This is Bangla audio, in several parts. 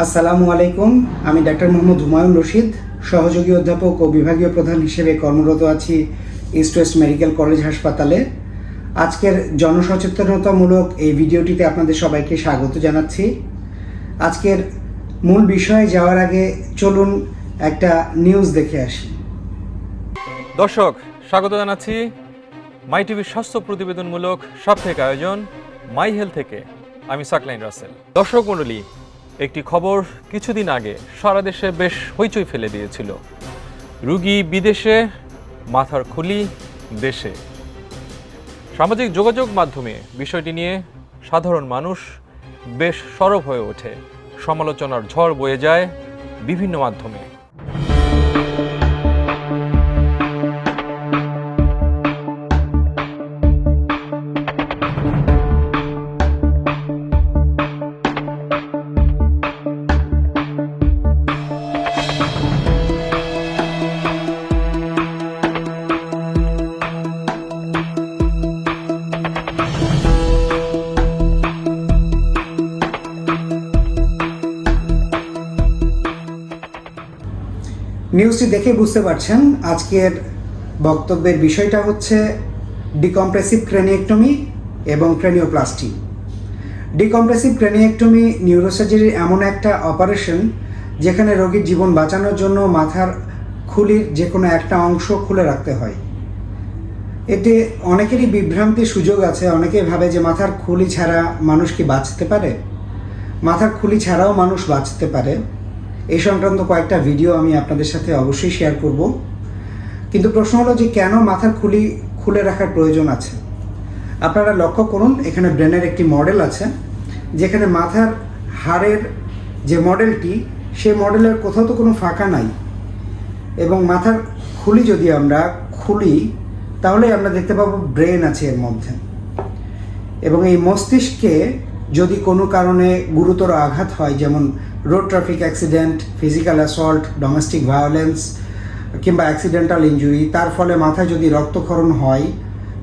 আসসালামু আলাইকুম। আমি ডাক্তার মোহাম্মদ হুমায়ুন রশিদ, সহযোগী অধ্যাপক ও বিভাগীয় প্রধান হিসেবে কর্মরত আছি ইস্ট ওয়েস্ট মেডিকেল কলেজ হাসপাতালে। আজকের জনসচেতনতামূলক এই ভিডিওটিতে আপনাদের সবাইকে স্বাগত জানাচ্ছি। আজকের মূল বিষয়ে যাওয়ার আগে চলুন একটা নিউজ দেখে আসি। দর্শক, স্বাগত জানাচ্ছি মাই টিভির স্বাস্থ্য প্রতিবেদনমূলক সাপ্তাহিক আয়োজন মাই হেলথ থেকে। আমি সাকলাইন রাসেল। দর্শক মণ্ডলী একটি খবর কিছুদিন আগে সারা দেশে বেশ হইচই ফেলে দিয়েছিল। রুগী বিদেশে, মাথার খুলি দেশে। সামাজিক যোগাযোগ মাধ্যমে বিষয়টি নিয়ে সাধারণ মানুষ বেশ সরব হয়ে ওঠে। সমালোচনার ঝড় বয়ে যায় বিভিন্ন মাধ্যমে। নিউজটি দেখে বুঝতে পারছেন, আজকের বক্তব্যের বিষয়টা হচ্ছে ডিকম্প্রেসিভ ক্রেনিয়েক্টমি এবং ক্রেনিওপ্লাস্টি। ডিকম্প্রেসিভ ক্রেনিয়েক্টমি নিউরোসার্জারির এমন একটা অপারেশন যেখানে রোগীর জীবন বাঁচানোর জন্য মাথার খুলির যে কোনো একটা অংশ খুলে রাখতে হয়। এতে অনেকেরই বিভ্রান্তির সুযোগ আছে অনেকে ভাবে যে মাথার খুলি ছাড়া মানুষ কি বাঁচতে পারে? মাথার খুলি ছাড়াও মানুষ বাঁচতে পারে। এই সংক্রান্ত কয়েকটা ভিডিও আমি আপনাদের সাথে অবশ্যই শেয়ার করব। কিন্তু প্রশ্ন হলো যে কেন মাথার খুলি, খুলে রাখার প্রয়োজন আছে? আপনারা লক্ষ্য করুন, এখানে ব্রেনের একটি মডেল আছে, যেখানে মাথার হাড়ের যে মডেলটি সেই মডেলের কোথাও তো কোনো ফাঁকা নাই। এবং মাথার খুলি যদি আমরা খুলি তাহলে আমরা দেখতে পাবো ব্রেন আছে এর মধ্যে। এবং এই মস্তিষ্কে যদি কোনো কারণে গুরুতর আঘাত হয়, যেমন road traffic accident physical assault domestic violence কিংবা অ্যাক্সিডেন্টাল ইঞ্জুরি তার ফলে মাথায় যদি রক্তক্ষরণ হয়,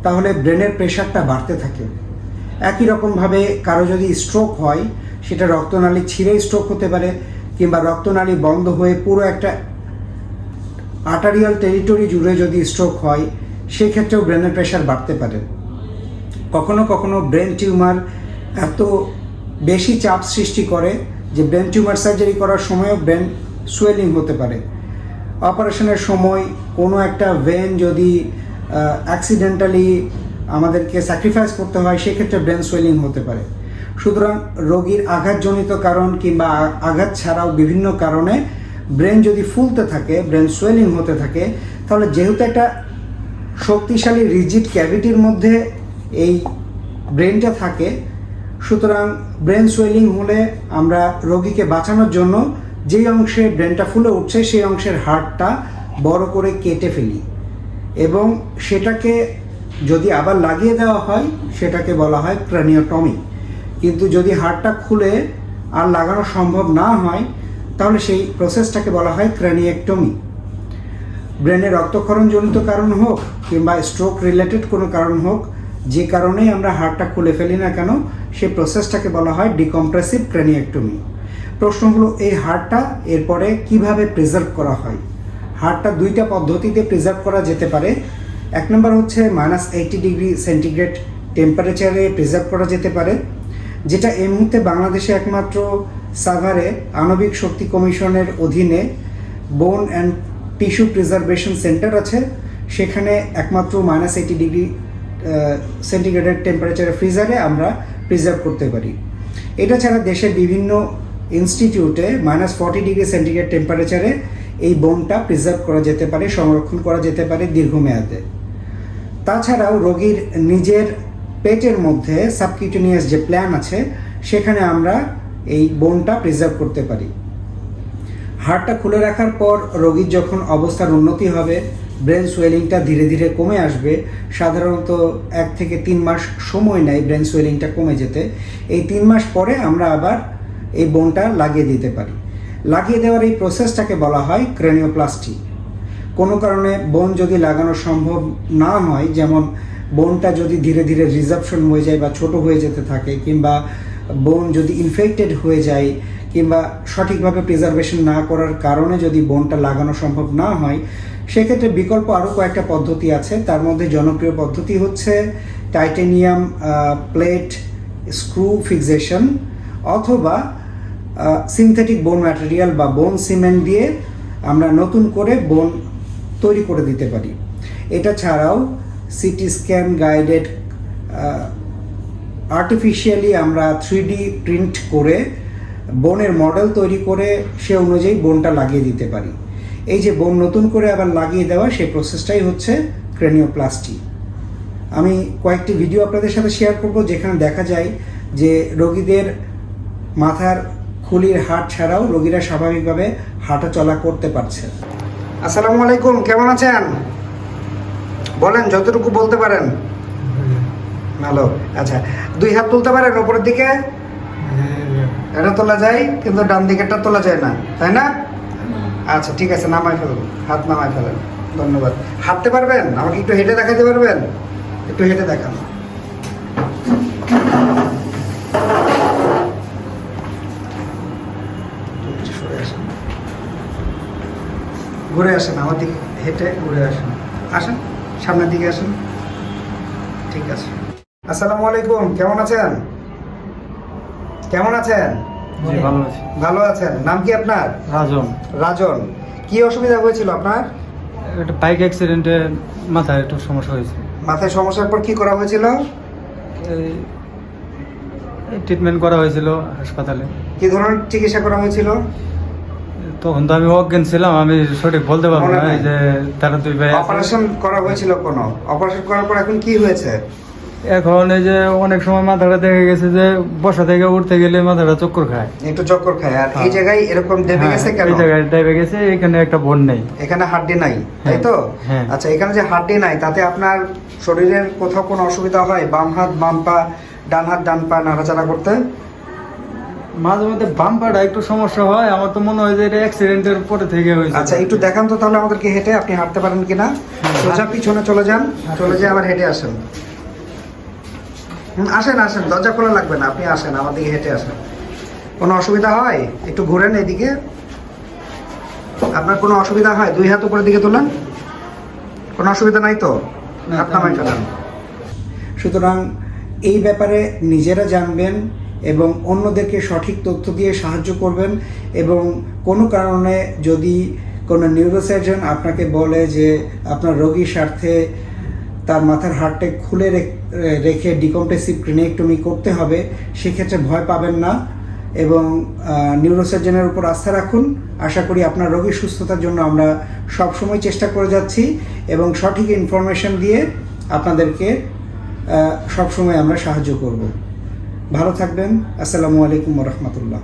তাহলে ব্রেনের প্রেশারটা বাড়তে থাকে। একই রকমভাবে কারও যদি স্ট্রোক হয়, সেটা রক্তনালী ছিঁড়ে স্ট্রোক হতে পারে, কিংবা রক্তনালী বন্ধ হয়ে পুরো একটা আর্টারিয়াল টেরিটরি জুড়ে যদি স্ট্রোক হয়, সেক্ষেত্রেও ব্রেনের প্রেশার বাড়তে পারে। কখনো কখনো ব্রেন টিউমার এত বেশি চাপ সৃষ্টি করে যে ব্রেন টিউমার সার্জারি করার সময়ও ব্রেন সোয়েলিং হতে পারে। অপারেশনের সময় কোনো একটা ভেন যদি অ্যাক্সিডেন্টালি আমাদেরকে স্যাক্রিফাইস করতে হয়, সেক্ষেত্রে ব্রেন সোয়েলিং হতে পারে। সুতরাং রোগীর আঘাতজনিত কারণ কিংবা আঘাত ছাড়াও বিভিন্ন কারণে ব্রেন যদি ফুলতে থাকে ব্রেন সোয়েলিং হতে থাকে, তাহলে যেহেতু একটা শক্তিশালী রিজিড ক্যাভিটির মধ্যে এই ব্রেনটা থাকে সুতরাং ব্রেন সুয়েলিং হলে আমরা রোগীকে বাঁচানোর জন্য যেই অংশে ব্রেনটা ফুলে উঠছে সেই অংশের হাড়টা বড় করে কেটে ফেলি। এবং সেটাকে যদি আবার লাগিয়ে দেওয়া হয়, সেটাকে বলা হয় ক্রানিওটমি কিন্তু যদি হাড়টা খুলে আর লাগানো সম্ভব না হয়, তাহলে সেই প্রসেসটাকে বলা হয় ক্রানিয়েক্টমি ব্রেনে রক্তক্ষরণজনিত কারণ হোক কিংবা স্ট্রোক রিলেটেড কোনো কারণ হোক, যে কারণেই আমরা হাড়টা খুলে ফেলি না কেন সেই প্রসেসটাকে বলা হয় ডিকম্প্রেসিভ ক্রেনিয়েক্টমি প্রশ্ন হলো এই হাড়টা এরপরে কীভাবে প্রিজার্ভ করা হয়? হাড়টা দুইটা পদ্ধতিতে প্রিজার্ভ করা যেতে পারে। এক নম্বর হচ্ছে মাইনাস এইটি ডিগ্রি সেন্টিগ্রেড টেম্পারেচারে প্রিজার্ভ করা যেতে পারে, যেটা এই মুহূর্তে বাংলাদেশে একমাত্র সাভারে আণবিক শক্তি কমিশনের অধীনে বোন অ্যান্ড টিস্যু প্রিজার্ভেশন সেন্টার আছে। সেখানে একমাত্র মাইনাস এইটি ডিগ্রি সেন্টিগ্রেডের টেম্পারেচারে ফ্রিজারে আমরা প্রিজার্ভ করতে পারি। এটা ছাড়া দেশের বিভিন্ন ইনস্টিটিউটে মাইনাস ফর্টি ডিগ্রি সেন্টিগ্রেড টেম্পারেচারে এই বোনটা প্রিজার্ভ করা যেতে পারে, সংরক্ষণ করা যেতে পারে দীর্ঘমেয়াদে। তাছাড়াও রোগীর নিজের পেটের মধ্যে সাবকিউটেনিয়াস যে প্ল্যান আছে, সেখানে আমরা এই বোনটা প্রিজার্ভ করতে পারি। হাড়টা খুলে রাখার পর রোগীর যখন অবস্থার উন্নতি হবে ব্রেন সোয়েলিংটা ধীরে ধীরে কমে আসবে। সাধারণত এক থেকে তিন মাস সময় নেয় ব্রেন সোয়েলিংটা কমে যেতে। এই তিন মাস পরে আমরা আবার এই বোনটা লাগিয়ে দিতে পারি। লাগিয়ে দেওয়ার এই প্রসেসটাকে বলা হয় ক্রেনিওপ্লাস্টি কোনো কারণে বোন যদি লাগানো সম্ভব না হয়, যেমন বোনটা যদি ধীরে ধীরে রিজার্পশন হয়ে যায় বা ছোট হয়ে যেতে থাকে, কিংবা বোন যদি ইনফেক্টেড হয়ে যায় কিংবা সঠিকভাবে প্রিজার্ভেশন না করার কারণে যদি বনটা লাগানো সম্ভব না হয়, সেক্ষেত্রে বিকল্প আরও কয়েকটা পদ্ধতি আছে। তার মধ্যে জনপ্রিয় পদ্ধতি হচ্ছে টাইটেনিয়াম প্লেট স্ক্রু ফিক্সেশন অথবা সিনথেটিক বোন ম্যাটেরিয়াল বা বোন সিমেন্ট দিয়ে আমরা নতুন করে বোন তৈরি করে দিতে পারি। এটা ছাড়াও সিটি স্ক্যান গাইডেড আর্টিফিশিয়ালি আমরা থ্রি প্রিন্ট করে বোনের মডেল তৈরি করে সে অনুযায়ী বনটা লাগিয়ে দিতে পারি। এই যে বোন নতুন করে আবার লাগিয়ে দেওয়া, সেই প্রসেসটাই হচ্ছে ক্রেনিওপ্লাস্টি আমি কয়েকটি ভিডিও আপনাদের সাথে শেয়ার করব যেখানে দেখা যায় যে রোগীদের মাথার খুলির হাট ছাড়াও রোগীরা স্বাভাবিকভাবে হাঁটা চলা করতে পারছে। আসসালামু আলাইকুম, কেমন আছেন? বলেন, যতটুকু বলতে পারেন। ভালো। আচ্ছা দুই হাত তুলতে পারেন ওপরের দিকে? এটা তোলা যায় কিন্তু ডান দিকেরটা তোলা যায় না তাই না? আচ্ছা ঠিক আছে নামাই ফেলুন হাত নামাই ফেলেন ধন্যবাদ। হাঁটতে পারবেন? আমাকে একটু হেঁটে দেখাতে পারবেন? একটু হেঁটে দেখান। ঘুরে আসেন আমার দিকে হেঁটে ঘুরে আসেন। আসেন সামনের দিকে আসেন। ঠিক আছে। আসসালামু আলাইকুম কেমন আছেন? কেমন আছেন? ভালো আছি। ভালো আছেন। নাম কি আপনার? রাজন। রাজন। কি অসুবিধা হয়েছিল আপনার? একটা বাইক অ্যাক্সিডেন্টে মাথায় একটু সমস্যা হয়েছে। মাথায় সমস্যার পর কি করা হয়েছিল? ট্রিটমেন্ট করা হয়েছিল হাসপাতালে। কি ধরনের চিকিৎসা করা হয়েছিল? তখন তো আমি অজ্ঞান ছিলাম আমি সঠিক বলতে পারব না এই যে তারা দুই ভাই অপারেশন করা হয়েছিল কোনো? অপারেশন করার পর এখন কি হয়েছে? এখন এই যে অনেক সময় মাথাটা দেখে গেছে যে বসা থেকে উঠতে গেলে মাথাটা চক্কর খায়। একটু চক্কর খায়। আর এই হ্যাঁ। জায়গায় এরকম দেবে হ্যাঁ, গেছে কেন? এই জায়গায় ডেবে গেছে এখানে একটা বোন নেই। এখানে হাড্ডি নাই তাই হ্যাঁ, তো? হ্যাঁ। আচ্ছা এখানে যে হাড্ডি নাই তাতে আপনার শরীরের কোথাও কোনো অসুবিধা হয়? বাম হাত বাম পা ডান হাত ডান পা নাড়াচাড়া করতে? মাঝে মধ্যে বাম পাটা একটু সমস্যা হয় আমার তো মনে হয় যে এটা অ্যাক্সিডেন্টের পরে থেকে হয়েছে। আচ্ছা একটু দেখান তো তাহলে আমাদেরকে হেঁটে আপনি হাঁটতে পারেন কিনা? সোজা পিছনে চলে যান চলে যেয়ে আবার হেঁটে আসেন। আসেন আসেন দরজা খোলা লাগবে না আপনি আসেন আমার দিকে হেঁটে আসেন। কোনো অসুবিধা হয়? একটু ঘুরেন এদিকে। আপনার কোনো অসুবিধা হয়? দুই হাত উপরের দিকে তোলেন কোনো অসুবিধা নাই তো? হাত সুতরাং এই ব্যাপারে নিজেরা জানবেন এবং অন্যদেরকে সঠিক তথ্য দিয়ে সাহায্য করবেন এবং কোনো কারণে যদি কোনো নিউরোসার্জন আপনাকে বলে যে আপনার রোগীর স্বার্থে তার মাথার হাড়টা খুলে রেখ- ডিকম্প্রেসিভ ক্রিনেক্টমি করতে হবে, সেক্ষেত্রে ভয় পাবেন না এবং নিউরোসার্জনের উপর আস্থা রাখুন। আশা করি আপনার রোগীর সুস্থতার জন্য আমরা সবসময় চেষ্টা করে যাচ্ছি এবং সঠিক ইনফরমেশন দিয়ে আপনাদেরকে সবসময় আমরা সাহায্য করব। ভালো থাকবেন। আসসালামু আলাইকুম রহমতুল্লাহ।